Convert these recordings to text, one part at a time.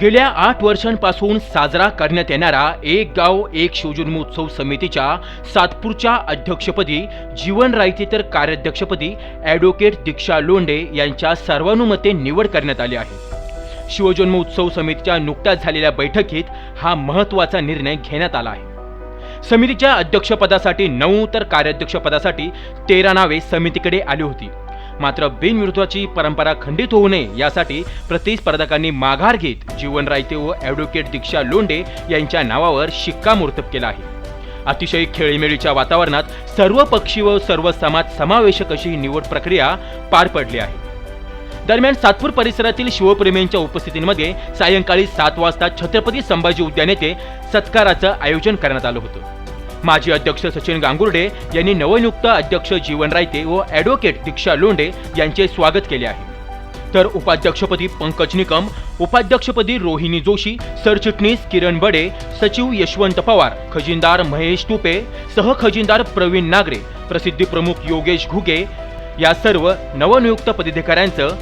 गेल्या आठ वर्षांपासून साजरा करण्यात येणारा एक गाव एक शिवजन्मोत्सव समितीच्या सातपूरच्या अध्यक्षपदी जीवन रायते तर कार्याध्यक्षपदी ॲडव्होकेट दीक्षा लोंढे यांच्या सर्वानुमते निवड करण्यात आली आहे. शिवजन्मोत्सव समितीच्या नुकत्याच झालेल्या बैठकीत हा महत्त्वाचा निर्णय घेण्यात आला आहे. समितीच्या अध्यक्षपदासाठी नऊ तर कार्याध्यक्षपदासाठी तेरा नावे समितीकडे आली होती. मात्र बिनविरोधाची परंपरा खंडित होऊ नये यासाठी प्रतिस्पर्धकांनी माघार घेत जीवन रायते व ॲडव्होकेट दीक्षा लोंडे यांच्या नावावर शिक्कामोर्तब केला आहे. अतिशय खेळीमेळीच्या वातावरणात सर्व पक्षी व सर्व समाज समावेशक अशी ही निवड प्रक्रिया पार पडली आहे. दरम्यान सातपूर परिसरातील शिवप्रेमींच्या उपस्थितीमध्ये सायंकाळी सात वाजता छत्रपती संभाजी उद्यान येथे सत्काराचं आयोजन करण्यात आलं होतं. माजी अध्यक्ष सचिन गांगुर्डे यांनी नवनियुक्त अध्यक्ष जीवन रायते व ॲडव्होकेट दीक्षा लोंढे यांचे स्वागत केले आहे. तर उपाध्यक्षपदी पंकज निकम उपाध्यक्षपदी रोहिणी जोशी सरचिटणीस किरण बडे सचिव यशवंत पवार खजिनदार महेश तुपे सहखजिनदार प्रवीण नागरे प्रसिद्धी प्रमुख योगेश घुगे या सर्व नवनियुक्त पदाधिकाऱ्यांचं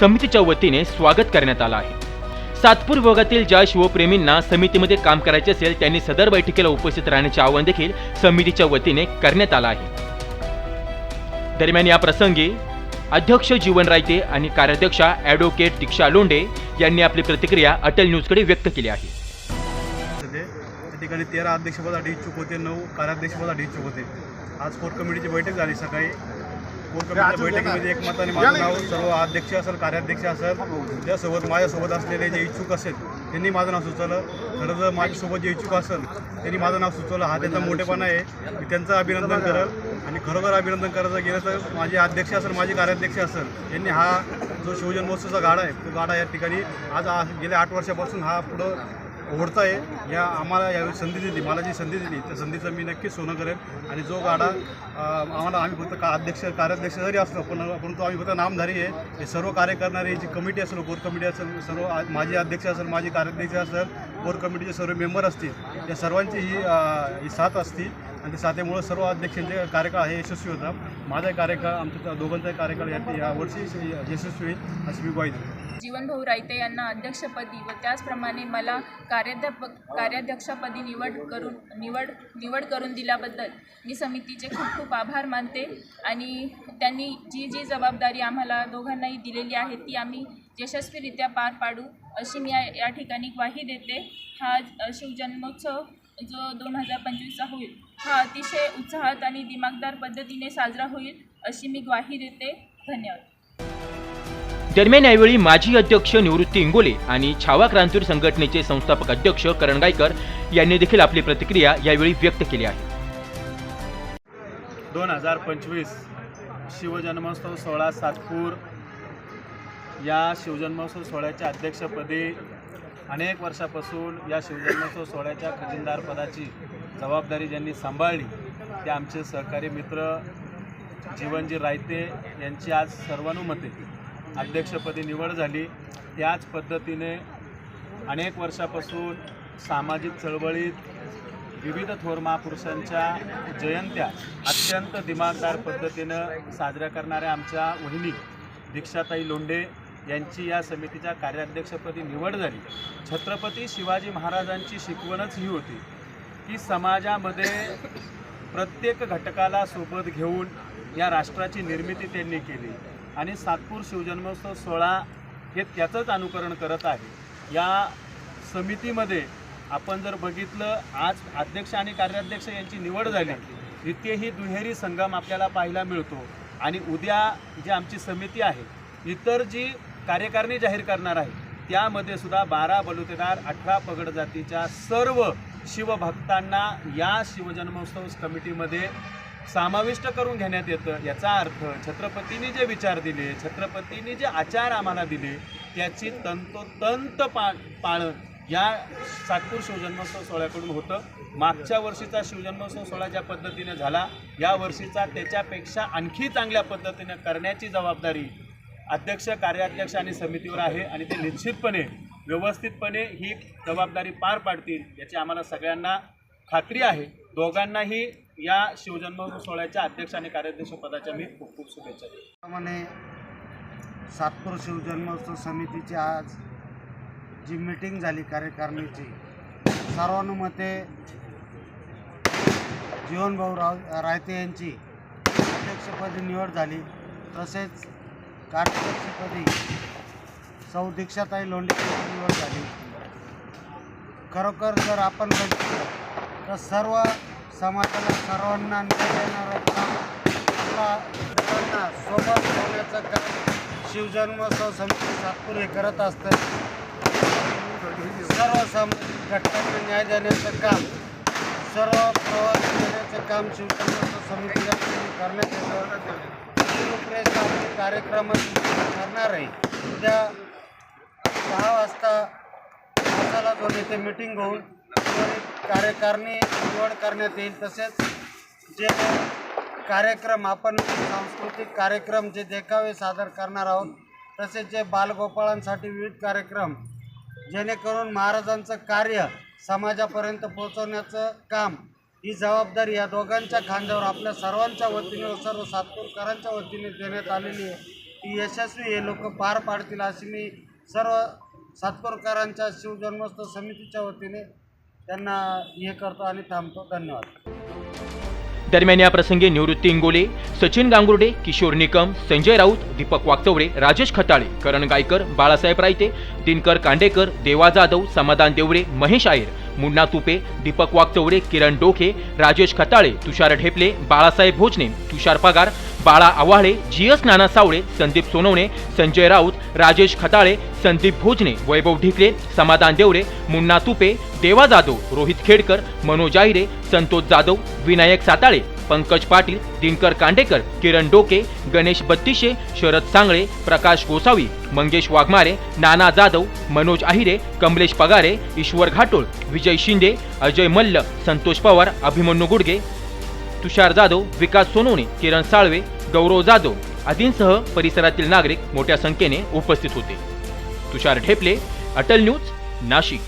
समितीच्या वतीने स्वागत करण्यात आलं आहे. सातपूर विभागातील ज्या शिवप्रेमींना समितीमध्ये काम करायचे असेल त्यांनी सदर बैठकीला उपस्थित राहण्याचे आवाहन देखील समितीच्या वतीने करण्यात आलं आहे. दरम्यान या प्रसंगी अध्यक्ष जीवन रायते आणि कार्याध्यक्षा ॲडव्होकेट दीक्षा लोंडे यांनी आपली प्रतिक्रिया अटल न्यूजकडे व्यक्त केली आहे. त्या ठिकाणी तेरा अध्यक्षपदासाठी इच्छुक होते नऊ कार्याध्यक्षपदासाठी इच्छुक होते. आज कोर कमिटीची बैठक झाली सकाळी कोर कमिटीच्या बैठकीमध्ये एकमताने माझं नाव सर्व अध्यक्ष असेल कार्याध्यक्ष असेल त्यासोबत माझ्यासोबत असलेले जे इच्छुक असेल त्यांनी माझं नाव सुचवलं. खरं तर माझ्यासोबत जे इच्छुक असेल त्यांनी माझं नाव सुचवलं. हा त्यांचा मोठेपणा आहे. मी त्यांचं अभिनंदन करल. आणि खरोखर अभिनंदन करायचं गेलं तर माझे अध्यक्ष असेल माझे कार्याध्यक्ष असेल यांनी हा जो शिवजन्मोत्सवचा गाडा आहे तो गाडा या ठिकाणी आज गेल्या आठ वर्षापासून हा पुढं ओढता आहे या आम्हाला यावेळी संधी दिली मला जी संधी दिली. त्या संधीचं मी नक्कीच सोनं करेन. आणि जो गाडा आम्हाला आम्ही फक्त का अध्यक्ष कार्याध्यक्ष जरी असलो पण परंतु आम्ही फक्त नामधारी आहे. हे सर्व कार्य करणारी जी कमिटी असेल कोर कमिटी असेल सर्व आ- अध्यक्ष असेल माझी कार्याध्यक्ष असेल कोर कमिटीचे सर्व मेंबर असतील. या सर्वांची ही ही साथ असती. आणि त्या साथीमुळं सर्व अध्यक्षांचे कार्यकाळ हे यशस्वी होता माझा कार्यकाळ आमच्या दोघांचाही कार्यकाळ या यावर्षी यशस्वी होईल अशी मी ग्वाही देतो जीवनभाऊ रायते यांना अध्यक्षपदी व त्याचप्रमाणे मला कार्याध्यापक कार्याध्यक्षपदी निवड करून निवड निवड करून दिल्याबद्दल मी समितीचे खूप खूप आभार मानते आणि त्यांनी जी जी जबाबदारी आम्हाला दोघांनाही दिलेली आहे ती आम्ही यशस्वीरित्या पार पाडू अशी मी या या ठिकाणी ग्वाही देते. हा शिवजन्मोत्सव जो दोन हजार पंचवीसचा होईल हा अतिशय उत्साहात आणि दिमागदार पद्धतीने साजरा होईल अशी मी ग्वाही देते. धन्यवाद. दरम्यान यावेळी माजी अध्यक्ष निवृत्ती इंगोले आणि छावा क्रांतीर संघटनेचे संस्थापक अध्यक्ष करण गायकर यांनी देखील आपली प्रतिक्रिया यावेळी व्यक्त केली आहे. दोन हजार पंचवीस शिवजन्मोत्सव सोहळा सातपूर. या शिवजन्मोत्सव सोहळ्याच्या अध्यक्षपदी अनेक वर्षापासून या शिवजन्मोत्सव सोहळ्याच्या खजिनदार पदाची जबाबदारी ज्यांनी सांभाळली ते आमचे सहकारी मित्र जीवनजी रायते यांची आज सर्वानुमते अध्यक्षपदी निवड झाली. त्याच पद्धतीने अनेक वर्षापासून सामाजिक चळवळीत विविध थोर महापुरुषांच्या जयंत्या अत्यंत दिमागदार पद्धतीनं साजऱ्या करणाऱ्या आमच्या वहिनी दीक्षाताई लोंढे यांची या समितीच्या कार्याध्यक्षपदी निवड झाली. छत्रपती शिवाजी महाराजांची शिकवणच ही होती की समाजामध्ये प्रत्येक घटकाला सोबत घेऊन या राष्ट्राची निर्मिती त्यांनी केली. आणि सातपूर शिवजन्मोत्सव सोहळा हे त्याचंच अनुकरण करत आहे. या समितीमध्ये आपण जर बघितलं आज अध्यक्ष आणि कार्याध्यक्ष यांची निवड झाली इथे दुहेरी संगम आपल्याला पाहायला मिळतो. आणि उद्या जी आमची समिती आहे इतर जी कार्यकारिणी जाहीर करणार आहे त्यामध्ये सुद्धा बारा बलुतेदार अठरा पगड जातीच्या सर्व शिवभक्तांना या शिवजन्मोत्सव कमिटीमध्ये समाविष्ट करून घेण्यात येतं. याचा अर्थ छत्रपतींनी जे विचार दिले छत्रपतींनी जे आचार आम्हाला दिले त्याची तंतोतंत पा पाळण या सातपूर शिवजन्मोत्सव सोहळ्याकडून होतं. मागच्या वर्षीचा शिवजन्मोत्सव सोहळा ज्या पद्धतीने झाला या वर्षीचा त्याच्यापेक्षा आणखी चांगल्या पद्धतीने करण्याची जबाबदारी अध्यक्ष कार्याध्यक्ष आणि समितीवर आहे आणि ते निश्चितपणे व्यवस्थितपणे ही जबाबदारी पार पाडतील याची आम्हाला सगळ्यांना खात्री आहे. दोघांनाही या शिवजन्म सोहळ्याच्या अध्यक्ष आणि कार्याध्यक्ष पदाच्या मी खूप खूप शुभेच्छा देतो. सातपूर शिवजन्मोत्सव समितीची आज जी मीटिंग झाली कार्यकारिणीची सर्वानुमते जीवनभाऊ राव रायते यांची अध्यक्षपदी निवड झाली. तसेच कार्याध्यक्षपदी सौ दीक्षाताई लोंढे यांची निवड झाली. खरोखर जर आपण बघितलं तर सर्व समाजाला सर्वांना न्याय देणारा सर्वांना सोबत ठेवण्याचं काम शिवजन्मोत्सव समिती सातपूर हे करत असतं. सर्व सम घटकांना न्याय देण्याचं काम सर्व प्रवास देण्याचं काम शिवजन्मोत्सव समितीच्या करण्यात येतं. कार्यक्रम करणार आहे. उद्या दहा वाजता मसाला दोन इथे मिटिंग होऊन कार्यकारणी निवड करण्यात येईल. तसेच जे कार्यक्रम आपण सांस्कृतिक कार्यक्रम जे देखावे सादर करणार आहोत तसेच जे बालगोपाळांसाठी विविध कार्यक्रम जेणेकरून महाराजांचं कार्य समाजापर्यंत पोहोचवण्याचं काम ही जबाबदारी या दोघांच्या खांद्यावर आपल्या सर्वांच्या वतीने व सर्व सातपूरकरांच्या वतीने देण्यात आलेली आहे. ती यशस्वी हे लोक पार पाडतील अशी मी सर्व सातपूरकरांच्या शिवजन्मोत्सव समितीच्या वतीने त्यांना हे करतो आणि थांबतो. धन्यवाद. दरम्यान या प्रसंगी निवृत्ती इंगोले सचिन गांगुर्डे किशोर निकम संजय राऊत दीपक वागचौरे राजेश खताळे करण गायकर बाळासाहेब रायते दिनकर कांडेकर देवा जाधव समाधान देवरे महेश आयर मुन्ना तुपे दीपक वागचौरे किरण डोके राजेश खताळे तुषार ढेपले बाळासाहेब भोजने तुषार पगार बाळा आव्हाळे जी एस नाना सावळे संदीप सोनवणे संजय राऊत राजेश खताळे संदीप भोजने वैभव ढिकले समाधान देवरे मुन्ना तुपे देवा जाधव रोहित खेडकर मनोज आहिरे संतोष जाधव विनायक साताळे पंकज पाटील दिनकर कांडेकर किरण डोके गणेश बत्तीशे शरद सांगळे प्रकाश गोसावी मंगेश वाघमारे नाना जाधव मनोज आहिरे कमलेश पगारे ईश्वर घाटोळ विजय शिंदे अजय मल्ल संतोष पवार अभिमन्यू गुडगे तुषार जाधव विकास सोनवणे किरण साळवे गौरव जाधव आदींसह परिसरातील नागरिक मोठ्या संख्येने उपस्थित होते. तुषार ढेपले अटल न्यूज नाशिक.